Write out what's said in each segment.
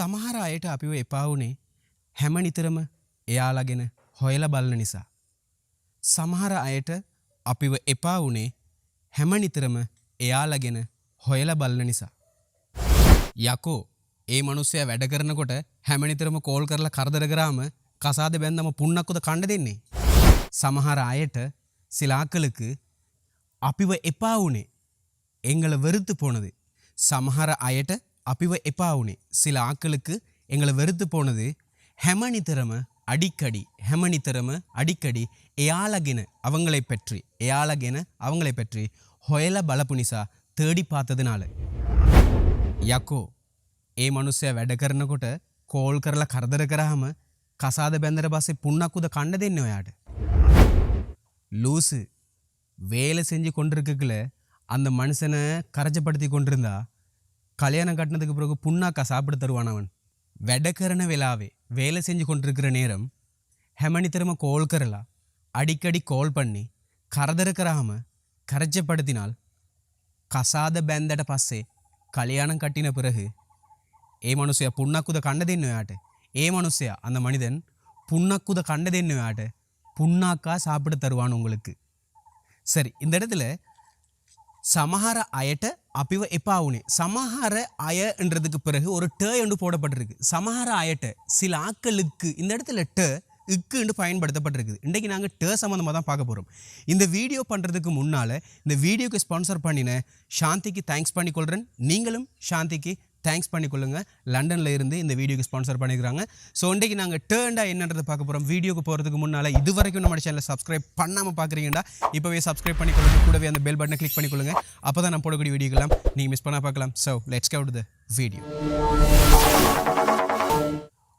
සමහර අයට අපිව එපා වුණේ හැම නිතරම එයාලගෙන හොයල බලන නිසා. සමහර අයට අපිව එපා වුණේ හැම නිතරම එයාලගෙන හොයල බලන නිසා. යකෝ ඒ මනුස්සය වැඩ කරනකොට හැමනිතරම කෝල් කරලා කරදර කරාම கசாத බැන්දම පුන්නක්කුද කණ්ඩ දෙන්නේ. சமஹார அயட்ட சில ஆக்களுக்கு අපිව එපා වුණේ எங்களை வெறுத்து போனது சமஹார அயட்ட අපිව එපා වුණේ சில ஆக்களுக்கு எங்களை வெறுத்து போனது හැමනිතරම அடிக்கடி හැමනිතරම அடிக்கடி එයාලගෙන அவங்களை பற்றி එයාලගෙන அவங்களை பற்றி හොයල බලපු නිසා තේඩි පාතදනාල යකෝ ඒ මනුස්සය වැඩ කරනකොට කෝල් කරලා කරදර කරාම කසාද බැඳර පස්සේ පුන්නක්කුද කණ්ඩ දෙන්න ඔයාට லூசு வேலை செஞ்சு கொண்டிருக்கக்குள்ள அந்த மனுஷனை கரைச்சப்படுத்தி கொண்டிருந்தா கல்யாணம் கட்டினதுக்கு பிறகு புண்ணாக்கா சாப்பிட தருவானவன். வெடக்கரண வேலாவே வேலை செஞ்சு கொண்டிருக்கிற நேரம் ஹெமனித்திரம கோல் கரலா. அடிக்கடி கோல் பண்ணி கரதருக்கிறாம கரைச்சப்படுத்தினால் கசாத பேந்தட பஸ்ஸே கல்யாணம் கட்டின பிறகு ஏ மனுஷையா புண்ணக்குத கண்டது என்ன ஆட்டு? ஏ மனுஷையா அந்த மனிதன் புண்ணக்குத கண்டது என்ன ஆட்டு? புண்ணாக்கா சாப்பிட தருவான் உங்களுக்கு. சரி இந்த இடத்துல சமஹார அயட்ட අපිව එපා වුණේ சமஹார அயன்றதுக்கு பிறகு ஒரு ட என்று போடப்பட்டிருக்கு சமஹார அயட்ட சில ஆக்களுக்கு இந்த இடத்துல ட இக்குன்னு பயன்படுத்தப்பட்டிருக்குது இன்றைக்கி நாங்கள் ட சம்மந்தமாக தான் பார்க்க போகிறோம் இந்த வீடியோ பண்ணுறதுக்கு முன்னால் இந்த வீடியோக்கு ஸ்பான்சர் பண்ணின சாந்திக்கு தேங்க்ஸ் பண்ணிக்கொள்கிறேன் நீங்களும் சாந்திக்கு தேங்க்ஸ் பண்ணிக்கொள்ளுங்க. லண்டனில் இருந்து இந்த வீடியோக்கு ஸ்பான்சர் பண்ணிக்கிறாங்க. ஸோ இன்றைக்கு நாங்கள் டேர்ண்டாக என்னன்றது பார்க்க போகிறோம் வீடியோக்கு போகிறதுக்கு முன்னால் இது வரைக்கும் நம்ம சேனலை சப்ஸ்கிரைப் பண்ணாமல் பார்க்குறீங்கன்னா இப்போவே சப்ஸ்கிரைப் பண்ணிக்கொள்ளுங்க. கூடவே அந்த பெல் பட்டனை கிளிக் பண்ணிக்கொள்ளுங்க. அப்போ தான் நான் போடக்கூடிய வீடியோக்கெல்லாம் நீங்கள் மிஸ் பண்ணால் பார்க்கலாம். So let's go to the video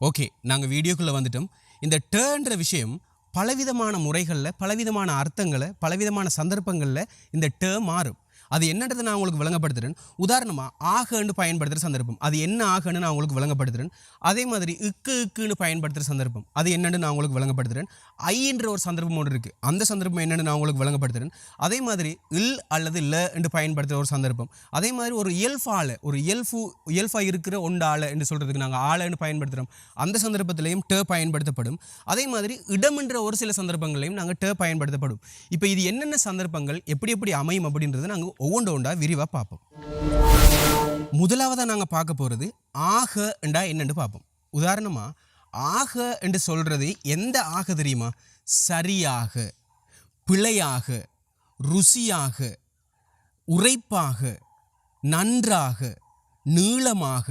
okay நாங்கள் வீடியோக்குள்ளே வந்துட்டோம். இந்த டேர்ன்ற விஷயம் பலவிதமான முறைகளில் பலவிதமான அர்த்தங்களை பலவிதமான சந்தர்ப்பங்களில் இந்த டேர்ம் மாறும். அது என்னன்றது நான் உங்களுக்கு விளங்கப்படுத்துகிறேன் உதாரணமாக ஆகன்னு பயன்படுத்துகிற சந்தர்ப்பம். அது என்ன ஆகன்னு நான் உங்களுக்கு விளங்கப்படுத்துகிறேன் அதே மாதிரி இக்கு இக்குன்னு பயன்படுத்துகிற சந்தர்ப்பம். அது என்னன்னு நான் உங்களுக்கு விளங்கப்படுத்துகிறேன் ஐன்ற ஒரு சந்தர்ப்பம் ஒன்று இருக்குது அந்த சந்தர்ப்பம் என்னன்னு நான் உங்களுக்கு விளங்கப்படுத்துகிறேன் அதே மாதிரி இல் அல்லது ல என்று பயன்படுத்துகிற ஒரு சந்தர்ப்பம். அதே மாதிரி ஒரு இயல்பால ஒரு இயல்பு இயல்பாக இருக்கிற ஒன்று ஆளை என்று சொல்கிறதுக்கு நாங்கள் ஆளைன்னு பயன்படுத்துகிறோம் அந்த சந்தர்ப்பத்திலையும் ட பயன்படுத்தப்படும். அதே மாதிரி இடம் என்ற ஒரு சில சந்தர்ப்பங்களையும் நாங்கள் ட பயன்படுத்தப்படும். இப்போ இது என்னென்ன சந்தர்ப்பங்கள் எப்படி எப்படி அமையும் அப்படின்றத நாங்கள் ஒவ்வொன்று ஒன்றா விரிவாக பார்ப்போம் முதலாவதாக நாங்கள் பார்க்க போகிறது ஆக என்றா என்னன்னு பார்ப்போம் உதாரணமாக ஆக என்று சொல்கிறது எந்த ஆக தெரியுமா? சரியாக பிழையாக ருசியாக உரைப்பாக நன்றாக நீளமாக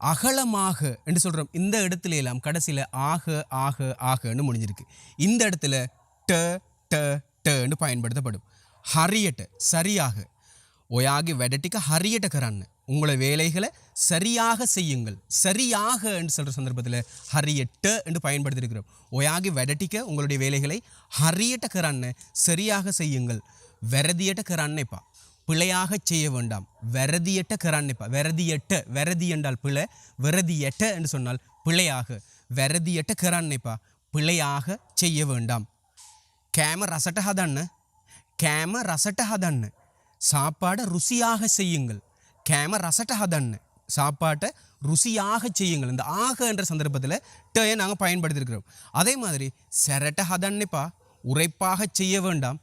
அகலமாக என்று சொல்கிறோம் இந்த இடத்துல எல்லாம் கடைசியில் ஆக ஆக ஆகன்னு முடிஞ்சிருக்கு. இந்த இடத்துல ட ட டன்னு பயன்படுத்தப்படும். ஹரியட்ட சரியாக ஒயாகி வெடட்டிக்க ஹரியட்ட கரான்னு உங்களை வேலைகளை சரியாக செய்யுங்கள் சரியாக என்று சொல்கிற சந்தர்ப்பத்தில் ஹரியட்ட என்று பயன்படுத்தியிருக்கிறோம் ஒயாகி வெடட்டிக்க உங்களுடைய வேலைகளை ஹரியட்ட கரான்னு சரியாக செய்யுங்கள் வெரதியட்ட கரான்னேப்பா பிழையாக செய்ய வேண்டாம் வெரதியட்ட கரான்னேப்பா வெரதியட்ட வெரதி என்றால் பிழை வெரதியட்ட என்று சொன்னால் பிழையாக வெரதியட்ட கரான்னேப்பா பிழையாக செய்ய வேண்டாம் කෑම රසට හදන්න කෑම රසට හදන්න சாப்பாட ருசியாக செய்யுங்கள். கேம ரசட்ட ஹதன்னு. சாப்பாட்டை ருசியாக செய்யுங்கள். இந்த ஆக என்ற சந்தர்ப்பத்தில் டேயை நாங்கள் பயன்படுத்தியிருக்கிறோம் அதே மாதிரி செரட்ட ஹதன்னிப்பா உரைப்பாக செய்ய வேண்டாம்.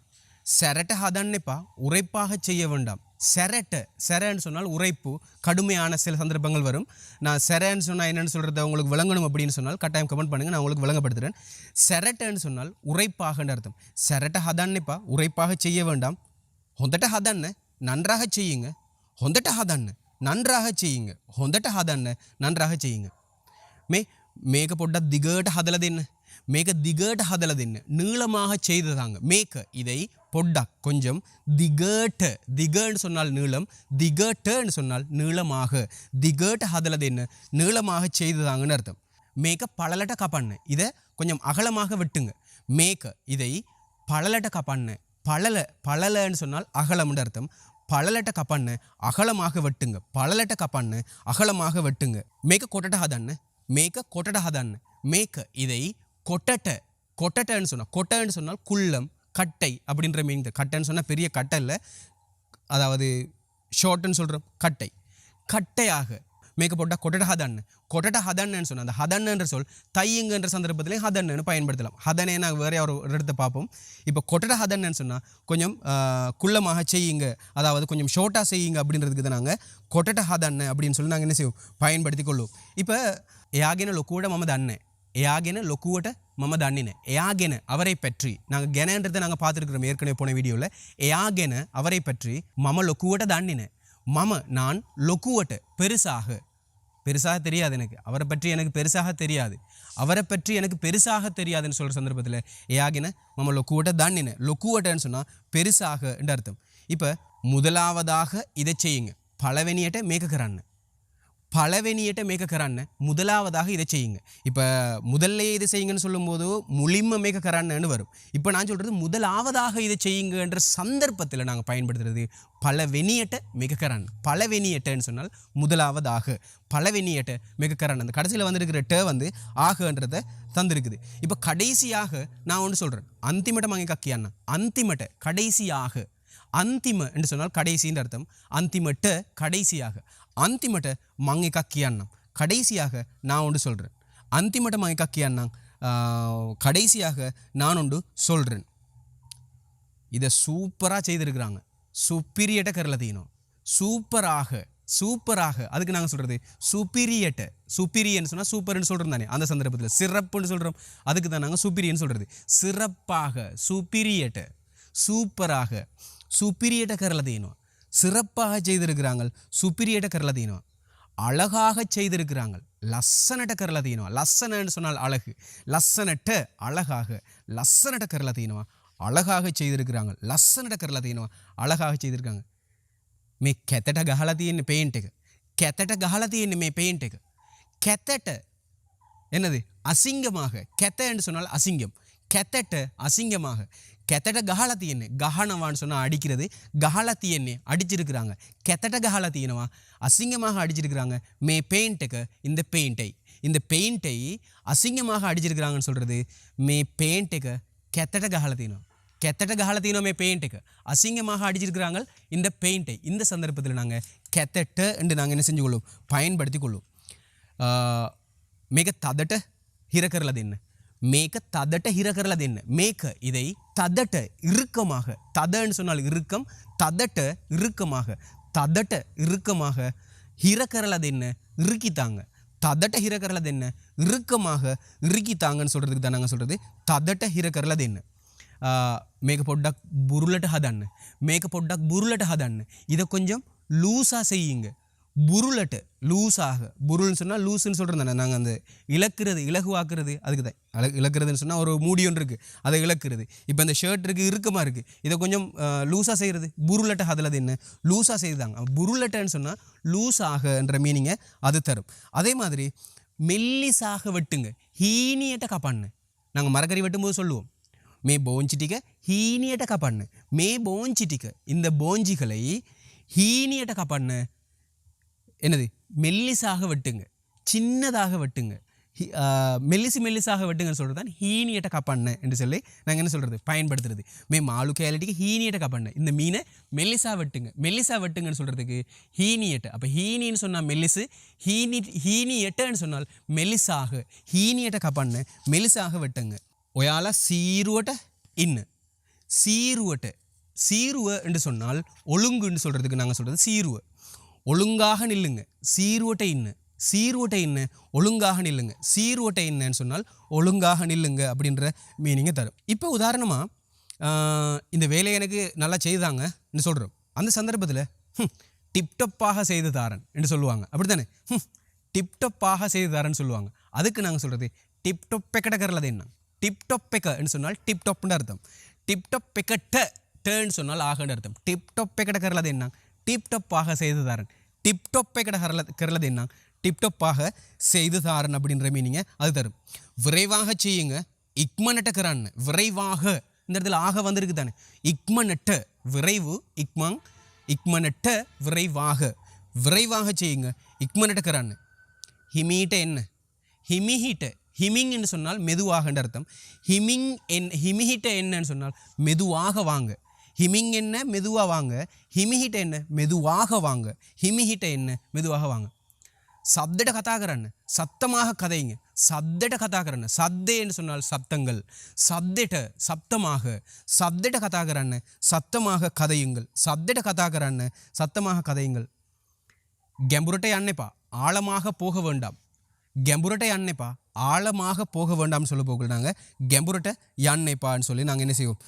செரட்ட ஹதன்னிப்பா உரைப்பாக செய்ய வேண்டாம். செரட்ட செரன்னு சொன்னால் உரைப்பு கடுமையான சில சந்தர்ப்பங்கள் வரும். நான் செரன்னு சொன்னால் என்னென்னு சொல்கிறத உங்களுக்கு விளங்கணும் அப்படின்னு சொன்னால் கட்டாயம் கமெண்ட் பண்ணுங்கள் நான் உங்களுக்கு விளங்கப்படுத்துகிறேன் செரட்டன்னு சொன்னால் உரைப்பாகன்னு அர்த்தம். செரட்ட ஹதன்னுப்பா உரைப்பாக செய்ய வேண்டாம். හොඳට හදන්න நன்றாக செய்யுங்க හොඳට හදන්න நன்றாக செய்யுங்க හොඳට හදන්න நன்றாக செய்யுங்க මේ මේක පොඩ්ඩක් දිගට හදලා දෙන්න මේක දිගට හදලා දෙන්න நீளமாக செய்ததாங்க මේක இதை பொட்டக் கொஞ்சம் திகட்ட திகன்னு சொன்னால் நீளம் திகட்டன்னு சொன்னால் நீளமாக திகட்ட ஹதல දෙන්න நீளமாக செய்ததாங்கன்னு அர்த்தம் මේක பழலட்ட கப்பண்ண இதை கொஞ்சம் அகலமாக வெட்டுங்க மேக்க இதை பழலட்ட கப்பண்ண பழலை பழலைன்னு சொன்னால் அகலம்னு அர்த்தம். பழலட்ட கப்பண்ணு அகலமாக வெட்டுங்க. பழலட்ட கப்பண்ணு அகலமாக வெட்டுங்க. மேக்க கொட்டட்ட மேக்க கொட்டட்ட மேக்க இதை கொட்டட்ட கொட்டட்டன்னு சொன்னால் கொட்டன்னு சொன்னால் குள்ளம் கட்டை அப்படின்ற மீன் கட்டைன்னு சொன்னால் பெரிய கட்டை இல்லை. அதாவது ஷார்ட்னு சொல்கிறோம் கட்டை. கட்டையாக மேக்க போட்டால் கொட்டட ஹதன் கொட்டட ஹதன்னு சொன்னால் அந்த ஹதன்ன்ற சொல் தையுங்கன்ற சந்தர்ப்பத்திலையும் ஹதன்னு பயன்படுத்தலாம் ஹதனே நான் வேற ஒரு ஒரு இடத்த பார்ப்போம் இப்போ கொட்டட ஹதன்னு சொன்னால் கொஞ்சம் ஆஹ், குள்ளமாக செய்யுங்க அதாவது கொஞ்சம் ஷோர்ட்டாக செய்யுங்க அப்படின்றதுக்கு தான் நாங்கள் கொட்டட ஹதன்னு அப்படின்னு சொல்லி நாங்கள் என்ன செய்வோம் பயன்படுத்தி கொள்வோம் இப்போ யாகின லொக்கூட மமது அண்ணன் එයාගෙන ලොකුවට මම දන්නේ නෑ. එයාගෙන அவரை பற்றி நாங்கள் கெனன்றதை நாங்கள் பார்த்துருக்குறோம் ஏற்கனவே போன வீடியோவில் එයාගෙන அவரை பற்றி மம லொக்குவட்ட දන්නේ නෑ. மம நான் லொக்குவட்ட பெருசாக பெருசாக தெரியாது எனக்கு. அவரை பற்றி எனக்கு பெருசாக தெரியாது. அவரை பற்றி எனக்கு பெருசாக தெரியாதுன்னு சொல்கிற சந்தர்ப்பத்தில் ஏயாகின நம்ம லொக்குவட்ட தாண்டின லொக்குவட்டன்னு சொன்னால் பெருசாக அர்த்தம். இப்போ முதலாவதாக இதை செய்யுங்க. பலவெனியட்டை மேக்கக்கிறான்னு பலவெனியிட்ட மேக்க கரான்னு முதலாவதாக இதை செய்யுங்க. இப்போ முதல்ல இதை செய்யுங்கன்னு சொல்லும்போது முளிம மேக்க கரான்னு வரும். இப்போ நான் சொல்கிறது முதலாவதாக இதை செய்யுங்கன்ற சந்தர்ப்பத்தில் நாங்கள் பயன்படுத்துறது பலவெனியட்ட மிக கரான் பலவெனியட்டன்னு சொன்னால் முதலாவதாக. பலவெனியட்ட மிக கரான் அந்த கடைசியில் வந்திருக்கிற ட வந்து ஆகன்றதை தந்திருக்குது. இப்போ கடைசியாக நான் ஒன்று சொல்கிறேன் அந்திமட்ட மங்கை கக்கியான்னா அந்திமட்ட கடைசியாக. அந்திம என்று சொன்னால் கடைசின்னு அர்த்தம். அந்திமட்ட கடைசியாக. அந்திமட்ட மங் එකක් කියන්නම් கடைசியாக நான் ஒன்று சொல்கிறேன் அந்திமட்ட மங் එකක් කියන්නම් ஆஹ், கடைசியாக நான் ஒன்று சொல்கிறேன் இதை சூப்பராக செய்திருக்கிறாங்க சுப்பீரியட்ட கரலதீனம் சூப்பராக சூப்பராக அதுக்கு நாங்கள் சொல்கிறது சுப்பீரியட்ட சுப்பீரியன்னு சொன்னால் சூப்பர்னு சொல்கிறோம் தானே அந்த சந்தர்ப்பத்தில் சிறப்புன்னு சொல்கிறோம் அதுக்கு தான் நாங்கள் சுப்பீரியன்னு சொல்கிறது சிறப்பாக சுப்பீரியட்ட சூப்பராக சுப்பீரியட்ட கரலதீனம் சிறப்பாக செய்திருக்கிறாங்க சுப்பிரியட கரலதீனம் அழகாக செய்திருக்கிறாங்க லස්සனட கரலதீனம் லස්සனன்னு சொன்னால் அழகு. லசனட்ட அழகாக. லස්සனட கரலதீனம் அழகாக செய்திருக்கிறாங்க ලස්සනට කරලා තියෙනවා අලකාහ චේදරකඟ මේ කැතට ගහලා තියෙන්නේ පේන්ට් එක කැතට ගහලා තියෙන්නේ என்னது? அசிங்கமாக. கெத்தன்னு சொன்னால் அசிங்கம். கெத்தட்ட அசிங்கமாக. கெத்தட்ட கஹாலா தீயண்ணே கஹானவான்னு சொன்னால் அடிக்கிறது. கஹாலா தீயண்ணே அடிச்சிருக்கிறாங்க. கெத்தட்ட கஹாலா தீயனவா? அசிங்கமாக அடிச்சிருக்கிறாங்க. மே பெயிண்ட்டுக்கு இந்த பெயிண்ட்டை இந்த பெயிண்ட்டை அசிங்கமாக அடிச்சிருக்கிறாங்கன்னு சொல்கிறது மே பெயிண்ட்டுக்கு கெத்தட்ட கஹாலா தீனம் கெத்தட்ட காலத்தினோமே பெயிண்ட்டுக்கு அசிங்கமாக அடிச்சிருக்கிறாங்க இந்த பெயிண்ட்டை இந்த சந்தர்ப்பத்தில் நாங்கள் கெத்தட்டு என்று நாங்கள் என்ன செஞ்சு கொள்ளும் பயன்படுத்தி கொள்ளும் மிக ததட்ட இறக்கிறலது என்ன මේක තදට හිර කරලා දෙන්න. මේක இதை ததட்ட இறுக்கமாக ததன்னு சொன்னால் இறுக்கம் ததட்ட இறுக்கமாக ததட்ட இறுக்கமாக හිර කරලා දෙන්න இறுக்கித்தாங்க ததட்ட හිර කරලා දෙන්න இறுக்கமாக இறுக்கித்தாங்கன்னு சொல்கிறதுக்கு தான் நாங்கள் சொல்கிறது ததட்ட හිර කරලා දෙන්න. ආ, මේක පොඩ්ඩක් බුරුලට හදන්න. මේක පොඩ්ඩක් බුරුලට හදන්න. இதை கொஞ்சம் லூஸாக செய்யுங்க புருளட்டு லூஸாக. புருள்னு சொன்னால் லூஸுன்னு சொல்கிறது தானே நாங்கள் அந்த இழக்கிறது இலகுவாக்குறது அதுக்கு தான் அழ- இழக்கிறதுன்னு சொன்னால் ஒரு மூடி ஒன்று இருக்குது அதை இழக்கிறது. இப்போ இந்த ஷர்ட் இருக்குது இறுக்கமாக இருக்குது இதை கொஞ்சம் லூஸாக செய்கிறது புருளட்டை அதில் என்ன? லூஸாக செய்தாங்க. புருளட்டைன்னு சொன்னால் லூஸாகன்ற மீனிங்கை அது தரும். அதே மாதிரி மெல்லிசாக வெட்டுங்க. ஹீனியட்டை கப்பான்னு நாங்கள் மரக்கறி வெட்டும்போது சொல்லுவோம். மே போஞ்சிட்டிக்க ஹீனியட்டை ஹீனியட்ட மே போஞ்சிட்டிக்க இந்த போஞ்சிகளை ஹீனியட்டை கப்பான்னு என்னது? மெல்லிசாக வெட்டுங்க. சின்னதாக வெட்டுங்க. ஹி- மெல்லிசு மெல்லிசாக வெட்டுங்கன்னு சொல்கிறது தான் ஹீனியட்ட கப்பண்ண என்று சொல்லி நாங்கள் என்ன சொல்கிறது பயன்படுத்துறது. மே மாலு கேலிட்டிக்கு ஹீனியட்ட கப்பண்ண. இந்த மீனை மெல்லிசா வெட்டுங்க. மெல்லிசா வெட்டுங்கன்னு சொல்கிறதுக்கு ஹீனியட்ட. அப்போ ஹீனின்னு சொன்னால் மெல்லிசு ஹீனி ஹீனியட்டன்னு சொன்னால் மெல்லிசாக ஹீனியட்ட கப்பண்ண மெல்லிசாக வெட்டுங்க. ஒயால சீருவட்ட இன்னு. சீருவட்ட. சீருவ என்று சொன்னால் ஒழுங்குன்னு சொல்கிறதுக்கு நாங்கள் சொல்கிறது சீருவ. ஒழுங்காக நில்லுங்க. சீர்வட்டை இன்னு. சீர்வட்டை இன்னு ஒழுங்காக நில்லுங்க. சீர்வட்டை இன்னன்னு சொன்னால் ஒழுங்காக நில்லுங்க அப்படின்ற மீனிங்கை தரும். இப்போ உதாரணமாக இந்த வேலையை எனக்கு நல்லா செய்தாங்கன்னு சொல்கிறோம் அந்த சந்தர்ப்பத்தில் டிப்டப்பாக செய்து தாரன் என்று சொல்லுவாங்க. அப்படி தானே டிப்டப்பாக செய்து தாரன்னு சொல்லுவாங்க. அதுக்கு நாங்கள் சொல்கிறது டிப்டொப்பை கிடக்கிறது என்ன? டிப்டொப்பெக்கன்னு சொன்னால் டிப்டொப்னு அர்த்தம். டிப்டொப்பெக்கட்ட டேன்னு சொன்னால் ஆகன்னு அர்த்தம். டிப்டொப்பை கிடக்கிறது என்ன? டிப்டப்பாக செய்து தாரன் டிப்டொப்பெக்கட கரல கரலது என்ன? டிப்டப்பாக செய்து தாரன் அப்படின்ற மீனிங்க அது தரும். விரைவாக செய்யுங்க. இக்மனட்ட கரான். விரைவாக. இந்த இடத்துல ஆக வந்திருக்கு தானே. இக்மனட்ட விரைவு இக்மங் இக்மனட்ட விரைவாக. விரைவாக செய்யுங்க. இக்மனட்ட கரான். ஹிமீட்ட என்ன? ஹிமிஹிட்ட ஹிமிங் என்று சொன்னால் மெதுவாகன்ற அர்த்தம். ஹிமிங் என் ஹிமிஹிட்ட என்னன்னு சொன்னால் மெதுவாக வாங்க. ஹிமிங் என்ன? மெதுவாக வாங்க. ஹிமிஹிட்ட என்ன? மெதுவாக வாங்க. ஹிமிஹிட்ட என்ன? மெதுவாக வாங்க. சப்தட கதா சத்தமாக கதைங்க. சப்தட கதா කරන්න சத்தேன்னு சொன்னால் சப்தங்கள் சப்தட சப்தமாக. சப்தட கதா சத்தமாக கதையுங்கள். சப்தட கதா சத்தமாக கதையுங்கள். கெம்புரட்டை அன்னைப்பா. ஆழமாக போக வேண்டாம். கெம்புரட்டை அன்னைப்பா ஆழமாக போக வேண்டாம்னு சொல்ல போகல நாங்கள் கெம்புரட்டை யானைப்பான்னு சொல்லி நாங்கள் என்ன செய்வோம்?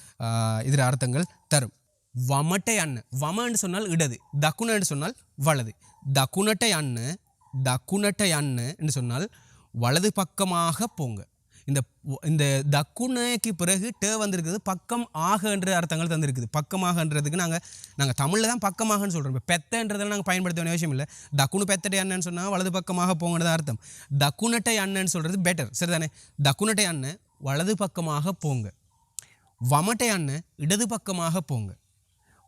இதில் அர்த்தங்கள் தரும். வமட்டை அண்ணன் வமன்னு சொன்னால் இடது. தக்குனன்னு சொன்னால் வலது. தக்குனட்டை அண்ணன் தக்குனட்டை அண்ணன்னு சொன்னால் வலது பக்கமாக போங்க. இந்த இந்த தக்குனேக்கு பிறகு டே வந்திருக்குது பக்கம் ஆக என்ற அர்த்தங்கள் தந்திருக்குது. பக்கமாகன்றதுக்கு நாங்கள் நாங்கள் தமிழில் தான் பக்கமாகன்னு சொல்கிறோம் இப்போ பெத்தன்றதெல்லாம் நாங்கள் பயன்படுத்த வேண்டிய விஷயம் இல்லை. தக்குனு பெத்தட்டை அண்ணன்னு சொன்னால் வலது பக்கமாக போங்கன்னு அர்த்தம். தக்குனட்டை அண்ணன்னு சொல்கிறது பெட்டர் சரிதானே? தக்குனட்டை அண்ணன் வலது பக்கமாக போங்க. வமட்டை அண்ணன் இடது பக்கமாக போங்க.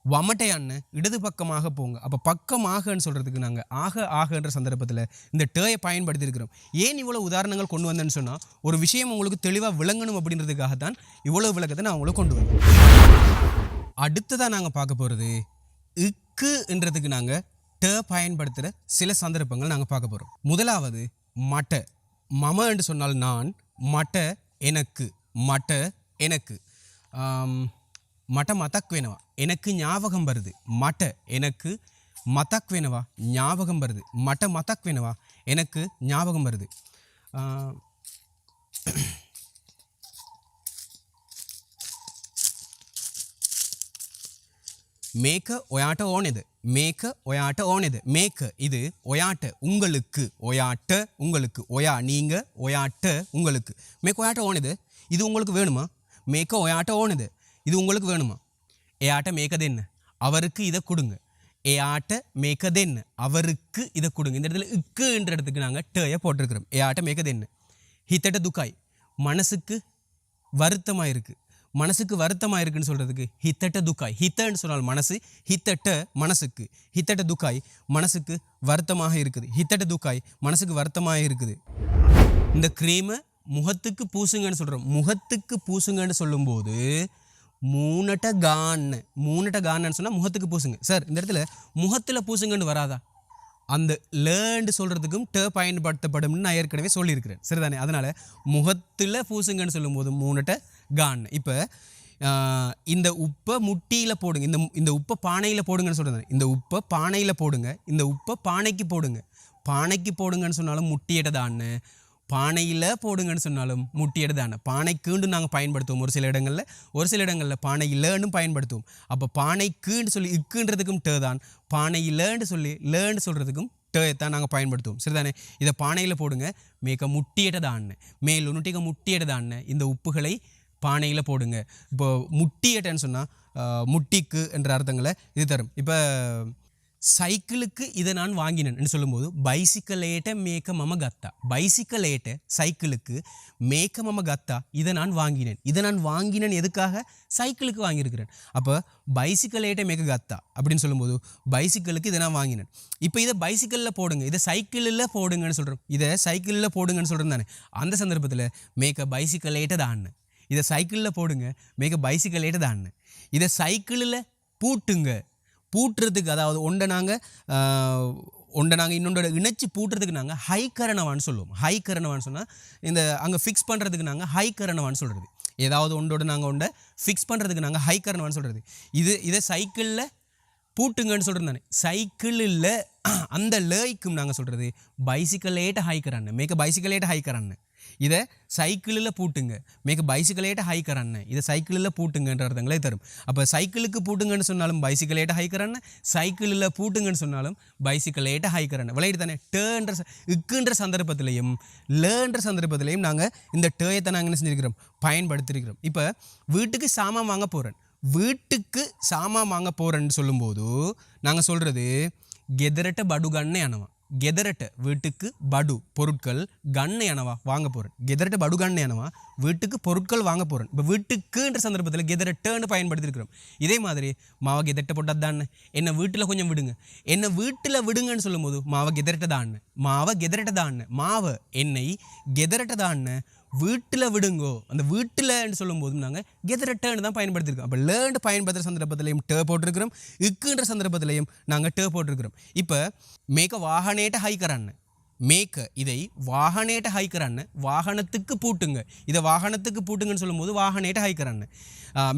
வமட்டை அண்ணன் இடது பக்கமாக போங்க. அப்போ பக்கமாகன்னு சொல்கிறதுக்கு நாங்கள் ஆக ஆகன்ற சந்தர்ப்பத்தில் இந்த டேயை பயன்படுத்தியிருக்கிறோம் ஏன் இவ்வளோ உதாரணங்கள் கொண்டு வந்தேன்னு சொன்னால் ஒரு விஷயம் உங்களுக்கு தெளிவாக விளங்கணும் அப்படின்றதுக்காகத்தான் இவ்வளோ விளக்கத்தை நான் உங்களுக்கு கொண்டு வந்தேன். அடுத்ததாக நாங்கள் பார்க்க போகிறது இக்கு என்றதுக்கு நாங்கள் ட பயன்படுத்துகிற சில சந்தர்ப்பங்கள் நாங்கள் பார்க்க போகிறோம் முதலாவது மட்ட. மம என்று சொன்னால் நான் மட்ட எனக்கு. மட்ட எனக்கு. ஆம், மட்ட மதக் வேணவா எனக்கு ஞாபகம் வருது மட்ட எனக்கு மதக் வேணவா ஞாபகம் வருது மட்ட மதக் வேணவா எனக்கு ஞாபகம் வருது ஆ, මේක ඔයාට ඕනෙද මේක ඔයාට ඕනෙද මේක இது ஒயாட்ட உங்களுக்கு ஒயாட்ட உங்களுக்கு ஒயா நீங்க ஒயாட்ட உங்களுக்கு මේක ඔයාට ඕනෙද இது உங்களுக்கு வேணுமா මේක ඔයාට ඕනෙද இது உங்களுக்கு வேணுமா? ஏஆட்ட மேக்க தென்ன அவருக்கு இதை கொடுங்க. ஏஆட்ட மேக்க தென்ன அவருக்கு இதை கொடுங்க. இந்த இடத்துல இக்குன்ற இடத்துக்கு நாங்கள் டேயை போட்டிருக்கிறோம். ஏஆட்ட மேக்க தென்ன ஹித்தட்ட துக்காய். மனசுக்கு வருத்தமாக இருக்குது மனசுக்கு வருத்தமாக இருக்குன்னு சொல்கிறதுக்கு ஹித்தட்ட துக்காய். ஹித்தன்னு சொன்னால் மனசு ஹித்தட்ட மனசுக்கு. ஹித்தட்ட துக்காய் மனசுக்கு வருத்தமாக இருக்குது ஹித்தட்ட துக்காய் மனசுக்கு வருத்தமாக இருக்குது இந்த க்ரீமை முகத்துக்கு பூசுங்கன்னு சொல்கிறோம் முகத்துக்கு பூசுங்கன்னு சொல்லும்போது மூணட்ட கான்னு மூணட்ட கான்னு சொன்னால் முகத்துக்கு பூசுங்க. சார் இந்த இடத்துல முகத்தில் பூசுங்கன்னு வராதா? அந்த லேண்டு சொல்கிறதுக்கும் ட பயன்படுத்தப்படும்னு நான் ஏற்கனவே சொல்லியிருக்கிறேன். சரிதானே? அதனால் முகத்தில் பூசுங்கன்னு சொல்லும்போது மூணட்ட கான் இப்போ இந்த உப்பை முட்டியில் போடுங்க. இந்த இந்த உப்பை பானையில் போடுங்கன்னு சொல்கிறேன் இந்த உப்பை பானையில் போடுங்க. இந்த உப்பை பானைக்கு போடுங்க. பானைக்கு போடுங்கன்னு சொன்னாலும் முட்டியிட்டதான்னு பானையில் போடுங்கன்னு சொன்னாலும் முட்டியிடதான பானைக்குண்டு நாங்கள் பயன்படுத்துவோம் ஒரு சில இடங்களில். ஒரு சில இடங்களில் பானை இல்லைன்னு பயன்படுத்துவோம். அப்போ பானைக்குன்னு சொல்லி இக்குன்றதுக்கும் டே தான். பானை இல்லைன்னு சொல்லி லேன்னு சொல்கிறதுக்கும் டே தான் நாங்கள் பயன்படுத்துவோம். சரிதானே? இதை பானையில் போடுங்க. மேக்க முட்டியட்டதான்னு மேல் உன்னுட்டிக்க முட்டியட்டதான்னு இந்த உப்புகளை பானையில் போடுங்க. இப்போ முட்டியட்டன்னு சொன்னால் முட்டிக்கு என்ற அர்த்தங்களை இது தரும். இப்போ சைக்கிளுக்கு இதை நான் வாங்கினேன் சொல்லும்போது பைசிக்கலேட்ட மேக்க மம கத்தா. பைசிக்கலேட்ட சைக்கிளுக்கு மேக்க மம கத்தா இதை நான் வாங்கினேன். இதை நான் வாங்கினேன் எதுக்காக? சைக்கிளுக்கு வாங்கியிருக்கிறேன். அப்போ பைசிக்கலேட்ட மேக்க கத்தா அப்படின்னு சொல்லும்போது பைசிக்கலுக்கு இதை நான் வாங்கினேன். இப்போ இதை பைசிக்கலில் போடுங்க இதை சைக்கிளில் போடுங்கன்னு சொல்கிறோம் இதை சைக்கிளில் போடுங்கன்னு சொல்கிறேன் தானே. அந்த சந்தர்ப்பத்தில் மேக்க பைசிக்கலேட்ட தான் இதை சைக்கிளில் போடுங்க மேக்க பைசிக்கலேட்ட தான் இதை சைக்கிளில் பூட்டுங்க. பூட்டுறதுக்கு அதாவது ஒன்றை நாங்கள் ஒன்றை நாங்கள் இன்னொன்றோட இணைச்சி பூட்டுறதுக்கு நாங்கள் ஹை கரணவான்னு சொல்லுவோம். ஹை கரணவான்னு சொன்னால் இந்த அங்கே ஃபிக்ஸ் பண்ணுறதுக்கு நாங்கள் ஹை கரணவான்னு சொல்கிறது ஏதாவது ஒன்றோட நாங்கள் ஒன்றை ஃபிக்ஸ் பண்ணுறதுக்கு நாங்கள் ஹை கரணவான்னு சொல்கிறது இது இதை சைக்கிளில் பூட்டுங்கன்னு சொல்கிறேன் தானே சைக்கிளில் அந்த லேய்க்கும் நாங்கள் சொல்கிறது பைசிக்கலேட்ட ஹை கரான்னு மேக்க பைசிக்கலேட்ட ஹை கரான்னு இதை சைக்கிளில் பூட்டுங்க. மேக்க பைசிக்கலேட்ட ஹை கரான்னு இதை சைக்கிளில் பூட்டுங்கன்ற அர்த்தங்களே தரும். அப்போ சைக்கிளுக்கு பூட்டுங்கன்னு சொன்னாலும் பைசிக்கலேட்ட ஹை கரான்னு சைக்கிளில் பூட்டுங்கன்னு சொன்னாலும் பைசிக்கலேட்ட ஹை கரான்னு விளையாட்டு தானே? டேன்ற இக்குன்ற சந்தர்ப்பத்திலையும் லேன்ற சந்தர்ப்பத்திலையும் நாங்கள் இந்த டேயத்தை நாங்கள் என்ன செஞ்சுருக்கிறோம்? பயன்படுத்தியிருக்கிறோம் இப்போ வீட்டுக்கு சாமான் வாங்க போகிறேன் வீட்டுக்கு சாமான் வாங்க போகிறேன்னு சொல்லும்போது நாங்கள் சொல்கிறது கெதரட்ட படு கண்ணே அணவா. கெதரட்ட வீட்டுக்கு படு பொருட்கள் கண்ணை அணவா வாங்க போகிறேன் கெதரட்ட படு கண்ணை அணவா வீட்டுக்கு பொருட்கள் வாங்க போகிறேன் இப்போ வீட்டுக்குன்ற சந்தர்ப்பத்தில் கெதரட்டன்னு பயன்படுத்தியிருக்கிறோம் இதே மாதிரி மாவை கெதட்ட போட்டது என்னை வீட்டில் கொஞ்சம் விடுங்க. என்னை வீட்டில் விடுங்கன்னு சொல்லும்போது மாவை கெதரட்ட தான் மாவை கெதரட்ட தான் மாவை என்னை கெதரட்ட தான் வீட்டில் விடுங்கோ. அந்த வீட்டில்னு சொல்லும்போது நாங்கள் கெதரட்டன்னு தான் பயன்படுத்தியிருக்கோம் அப்போ லேர்ண்டு பயன்படுத்துகிற சந்தர்ப்பத்திலையும் டே போட்டிருக்கிறோம். இக்குன்ற சந்தர்ப்பத்திலையும் நாங்கள் டே போட்டிருக்கிறோம். இப்போ மேக்க வாகனேட்ட ஹை கரான்னு මේක இதை வாகனேட்ட හයි வாகனத்துக்கு பூட்டுங்க. இதை வாகனத்துக்கு பூட்டுங்கன்னு சொல்லும்போது வாகனேட்ட ஹை කරන්න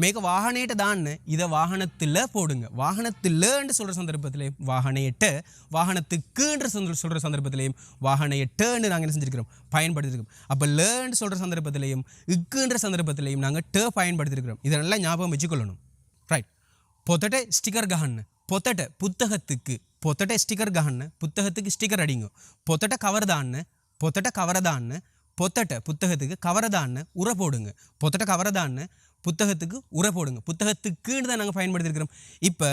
මේක වාහනයට දාන්න இதை வாகனத்தில் போடுங்க. வாகனத்தில்ன்ற சொல்கிற சந்தர்ப்பத்திலேயும் வாகனையிட்ட வாகனத்துக்குன்ற சொல்கிற சந்தர்ப்பத்திலேயும் வாகனையிட்டன்னு நாங்கள் என்ன செஞ்சுருக்கிறோம்? பயன்படுத்திருக்கோம் அப்போ லேன்னு சொல்கிற சந்தர்ப்பத்திலையும் இக்குன்ற சந்தர்ப்பத்திலையும் நாங்கள் ட பயன்படுத்திருக்கிறோம். இதெல்லாம் ஞாபகம் வச்சுக்கொள்ளணும். Right பொத்தட்ட sticker கஹன்னு. பொத்தட்ட புத்தகத்துக்கு பொத்தட்ட ஸ்டிக்கர் ගහන්න புத்தகத்துக்கு ஸ்டிக்கர் අඩිංගෝ. பொத்தட்ட කවරදාන්න பொத்தட்ட கவரදාන්න பொத்தட்ட புத்தகத்துக்கு கவரதான்னு உரை போடுங்க பொத்தட்ட கவரதான்னு புத்தகத்துக்கு உரை போடுங்க புத்தகத்துக்குன்னு தான் நாங்கள் பயன்படுத்திருக்கிறோம் இப்போ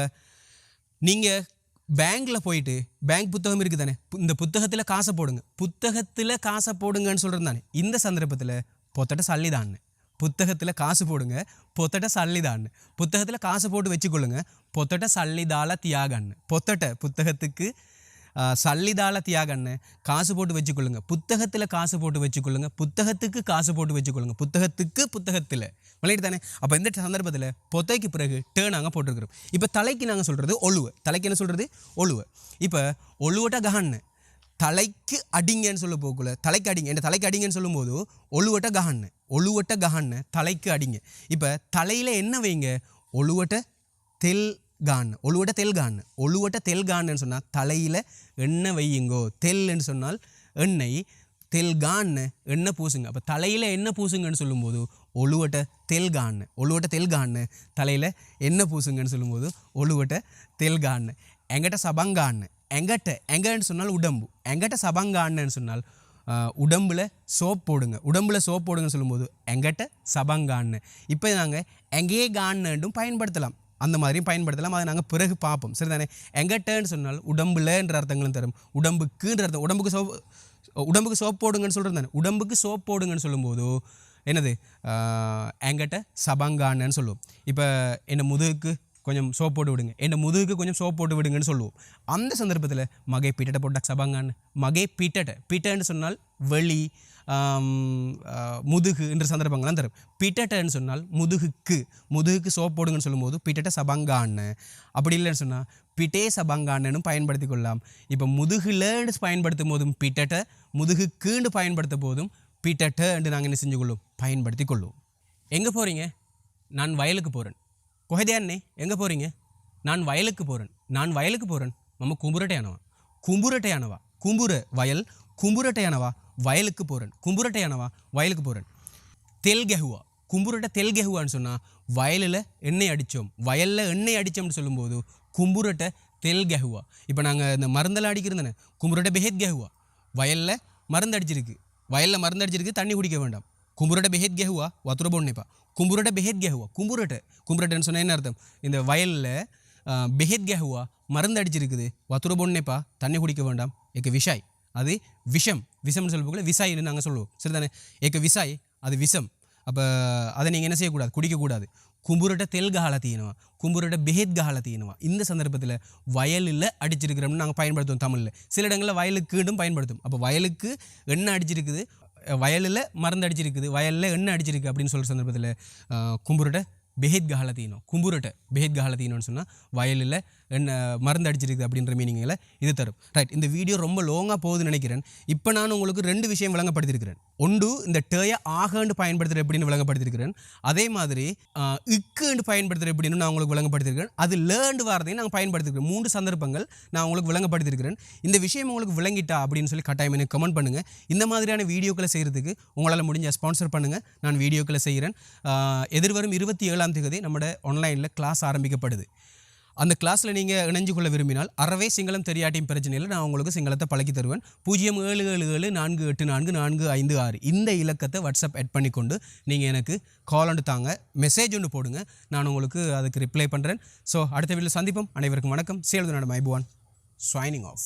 நீங்கள் பேங்க்கில் போயிட்டு பேங்க் புத்தகம் இருக்குது தானே இந்த புத்தகத்தில் காசை போடுங்க புத்தகத்தில் காசை போடுங்கன்னு சொல்கிறது தானே இந்த சந்தர்ப்பத்தில் பொத்தட்ட சல்லிதான்னு புத்தகத்தில் காசு போடுங்க பொத்தட்ட சல்லிதான்னு. புத்தகத்தில் காசு போட்டு வச்சுக்கொள்ளுங்க பொத்தட்ட சல்லிதால தியாகன்னு. பொத்தட்ட புத்தகத்துக்கு சல்லிதால தியாகன்னு காசு போட்டு வச்சுக்கொள்ளுங்க. புத்தகத்தில் காசு போட்டு வச்சுக்கொள்ளுங்க புத்தகத்துக்கு காசு போட்டு வச்சுக்கொள்ளுங்க. புத்தகத்துக்கு புத்தகத்தில். விளையாட்டு தானே? அப்போ இந்த சந்தர்ப்பத்தில் பொத்தைக்கு பிறகு டே நாங்கள் போட்டிருக்கிறோம். இப்போ தலைக்கு நாங்கள் சொல்கிறது ஒழுவு. தலைக்கு என்ன சொல்கிறது ஒழுவு. இப்போ ஒழுவட்ட கஹன்னு. தலைக்கு அடிங்கன்னு சொல்ல போக்குள்ள தலைக்கு அடிங்க. என்ன தலைக்கு அடிங்கன்னு சொல்லும்போது ஒழுவட்ட கஹன்னு. ஒழுவட்ட கஹன்னு. தலைக்கு அடிங்க. இப்போ தலையில் என்ன வைங்க? ஒழுவட்ட தெல் கான் ஒழுவட்ட தெல் கான் ஒழுவட்ட தெல் கான்னு சொன்னால் தலையில் எண்ணெய் வையுங்கோ. தெல்ன்னு சொன்னால் எண்ணெய் தெல்கான்னு எண்ணெய் பூசுங்க. அப்போ தலையில் எண்ணெய் பூசுங்கன்னு சொல்லும்போது ஒழுவட்ட தெல்கான்னு ஒழுவட்ட தெல்கான்னு தலையில் எண்ணெய் பூசுங்கன்னு சொல்லும்போது ஒழுவட்ட தெல்கான்னு எங்கிட்ட சபங்கான்னு. எங்கிட்ட எங்கன்னு சொன்னால் உடம்பு. எங்கிட்ட சபங்கான்னு சொன்னால் உடம்பில் உடம்புல சோப் போடுங்க. உடம்புல சோப் போடுங்கன்னு சொல்லும்போது எங்கிட்ட சபங்கான்னு. இப்போ நாங்கள் எங்கே கான்னும் பயன்படுத்தலாம். அந்த மாதிரியும் பயன்படுத்தலாம். அதை நாங்கள் பிறகு பார்ப்போம். சரி தானே எங்கிட்டன்னு சொன்னால் உடம்புலன்ற அர்த்தங்களும் தரும். உடம்புக்குன்ற அர்த்தம். உடம்புக்கு சோப் உடம்புக்கு சோப் போடுங்கன்னு சொல்கிறது தானே? உடம்புக்கு சோப் போடுங்கன்னு சொல்லும்போது என்னது? எங்கிட்ட சபங்கான்னு சொல்லுவோம். இப்போ என்னை முதுகுக்கு கொஞ்சம் சோப் போட்டு விடுங்க. என் முதுகுக்கு கொஞ்சம் சோப் போட்டு விடுங்கன்னு சொல்லுவோம். அந்த சந்தர்ப்பத்தில் மகை பீட்டட்டை போட்டாக் சபாங்கான்னு. மகை பீட்டட்டை. பீட்டன்னு சொன்னால் வெளி முதுகு என்ற சந்தர்ப்பங்கள்லாம் தரும். பிட்டட்டன்னு சொன்னால் முதுகுக்கு. முதுகுக்கு சோப் போடுங்கன்னு சொல்லும்போது பிட்டட்ட சபங்கான்னு. அப்படி இல்லைன்னு சொன்னால் பிட்டே சபங்கான்னு பயன்படுத்தி கொள்ளலாம். இப்போ முதுகுலன்னு பயன்படுத்தும் போதும் பிட்டட்ட முதுகுக்குன்னு பயன்படுத்தும் போதும் பீட்டட்ட என்று நாங்கள் என்ன செஞ்சு கொள்ளும்? பயன்படுத்தி கொள்ளுவோம் எங்கே போகிறீங்க நான் வயலுக்கு போகிறேன் கொஹதேன்னே எங்கே போகிறீங்க நான் வயலுக்கு போகிறேன் நான் வயலுக்கு போகிறேன் நம்ம கும்புரட்டையானவா? கும்புரட்டையானவா? கும்புர வயல் கும்புரட்டையானவா? வயலுக்கு போகிறேன் கும்புரட்டையானவா? வயலுக்கு போகிறேன் தெல் கெஹுவா. கும்புரட்டை தெல் கெஹுவான்னு சொன்னால் வயலில் எண்ணெய் அடித்தோம் வயலில் எண்ணெய் அடித்தோம்னு சொல்லும்போது கும்புரட்டை தெல் கெஹுவா. இப்போ நாங்கள் இந்த மருந்தெல்லாம் அடிக்கிறதுனே கும்புரட்டை பெஹேத் கெஹுவா. வயலில் மருந்து அடிச்சிருக்கு. வயலில் மருந்து அடிச்சிருக்கு தண்ணி குடிக்க வேண்டாம். கும்புரட்டை பெஹேத் கெஹுவா வத்துர பொண்ணைப்பா கும்புரட்ட பெஹெத் கெஹுவா. கும்புரட்டை. கும்புரட்டைன்னு சொன்னால் என்ன அர்த்தம்? இந்த வயலில் பெஹெத் கெஹுவா மருந்து அடிச்சிருக்குது. வத்துர பொண்ணைப்பா தண்ணி குடிக்க வேண்டாம். எக்கு விஷாய். அது விஷம். விஷம்னு சொல்லும்போது விசாயின்னு நாங்கள் சொல்லுவோம். சரிதானே? எக்கு விசாய் அது விஷம். அப்போ அதை நீங்கள் என்ன செய்யக்கூடாது? குடிக்கக்கூடாது. கும்புரட்ட தெல் கஹால தீனவா. கும்புரட்ட பெஹெத் கஹால தீனவா. இந்த சந்தர்ப்பத்தில் வயலில் அடிச்சிருக்கிறோம்னு நாங்கள் பயன்படுத்துவோம் தமிழில். சில இடங்களில் வயலுக்கு பயன்படுத்தும். அப்போ வயலுக்கு எண்ணெய் அடிச்சிருக்குது வயலில் மருந்து அடிச்சிருக்குது வயலில் எண்ணெய் அடிச்சிருக்கு அப்படின்னு சொல்கிற சந்தர்ப்பத்தில் கும்புரட்ட பெஹெத் கஹால தீனம் கும்புரட்ட பெஹெத் சொன்னால் வயலில் என்ன மருந்து அடிச்சிருக்குது அப்படின்ற மீனிங்கில் இது தரும். ரைட் இந்த வீடியோ ரொம்ப லோங்காக போகுதுன்னு நினைக்கிறேன். இப்போ நான் உங்களுக்கு ரெண்டு விஷயம் விளங்கப்படுத்திருக்கிறேன் ஒன்று இந்த டேயை ஆகண்டு பயன்படுத்துகிற எப்படின்னு விளங்கப்படுத்திருக்கிறேன் அதே மாதிரி இக்குண்டு பயன்படுத்துகிற எப்படின்னு நான் உங்களுக்கு விளங்கப்படுத்திருக்கிறேன் அது லேர்ண்டு வாரதையும் நாங்கள் பயன்படுத்திருக்கிறோம் மூன்று சந்தர்ப்பங்கள் நான் உங்களுக்கு விளங்கப்படுத்திருக்கிறேன் இந்த விஷயம் உங்களுக்கு விளங்கிட்டா அப்படின்னு சொல்லி கட்டாயம் எனக்கு கமெண்ட் பண்ணுங்கள் இந்த மாதிரியான வீடியோக்களை செய்கிறதுக்கு உங்களால் முடிஞ்ச ஸ்பான்சர் பண்ணுங்கள் நான் வீடியோக்களை செய்கிறேன் எதிர்வரும் இருபத்தி ஏழாம் தேதி நம்மளோட ஆன்லைனில் கிளாஸ் ஆரம்பிக்கப்படுது. அந்த கிளாஸில் நீங்கள் இணைஞ்சு கொள்ள விரும்பினால் அறவே சிங்களம் தெரியாட்டியும் பிரச்சனை இல்லை. நான் உங்களுக்கு சிங்களத்தை பழக்கி தருவேன். பூஜ்ஜியம் ஏழு ஏழு ஏழு நான்கு எட்டு நான்கு நான்கு ஐந்து ஆறு. இந்த இலக்கத்தை வாட்ஸ்அப் ஆட் பண்ணிக்கொண்டு நீங்கள் எனக்கு கால் ஒன்று தாங்க. மெசேஜ் ஒன்று போடுங்க. நான் உங்களுக்கு அதுக்கு ரிப்ளை பண்ணுறேன் ஸோ அடுத்த வீட்டில் சந்திப்போம். அனைவருக்கும் வணக்கம். சேலது நடம் ஐபுவான் ஸ்வைனிங் ஆஃப்